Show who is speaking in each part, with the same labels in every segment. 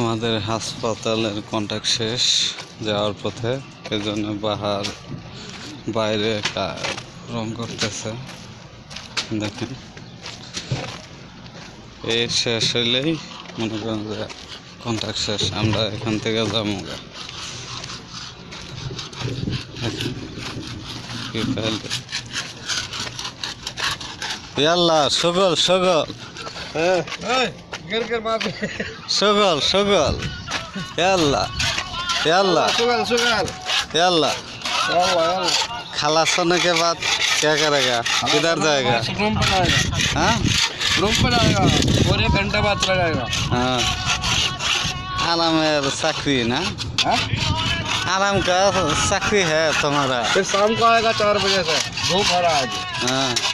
Speaker 1: আমাদের হাসপাতালের কন্ট্যাক্ট শেষ যাওয়ার পথে এই জন্য বাহার বাইরে রং করতেছে। দেখেন। এই শেষ হইলেই মনে করেন যে কন্ট্যাক্ট শেষ আমরা এখান থেকে যাব ইয়াল্লা সগল সগল।
Speaker 2: गिर मार
Speaker 1: সগল সগল ইয়াল্লা ইয়াল্লা
Speaker 2: सुगल सुगल
Speaker 1: याल्ला
Speaker 2: यल्ला यल्ला
Speaker 1: खाला सोने के बाद क्या करेगा किधर जाएगा
Speaker 2: रूम पर आएगा
Speaker 1: हाँ
Speaker 2: रूम पर आएगा और एक घंटे बाद चला जाएगा
Speaker 1: हाँ आराम चाकरी ना
Speaker 2: हाँ?
Speaker 1: आराम का चाकरी है तुम्हारा
Speaker 2: फिर शाम को आएगा चार बजे से धूप हो रहा है अभी
Speaker 1: হ্যাঁ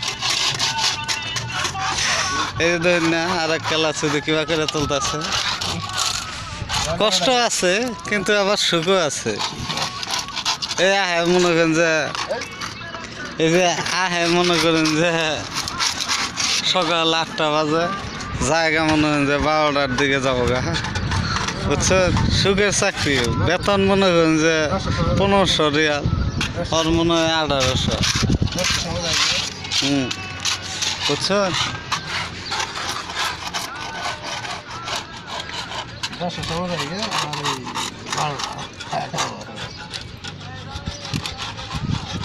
Speaker 1: এই আর এক কিবা করে কষ্ট আছে, কিন্তু আবার সুখও আছে। এই আহে মনে করেন যে এই যে আহে মনে করেন যে, সকাল আটটা বাজে, জায়গা মনে করেন যে বারোটার দিকে যাব গা। বুঝছেন? সুখের চাকরি, বেতন মনে করেন যে পনেরোশো রিয়াল, ওর মনে হয় আঠারোশো। হুম। বুঝছেন?
Speaker 2: দশটা সময় হয়ে গেছে আর এই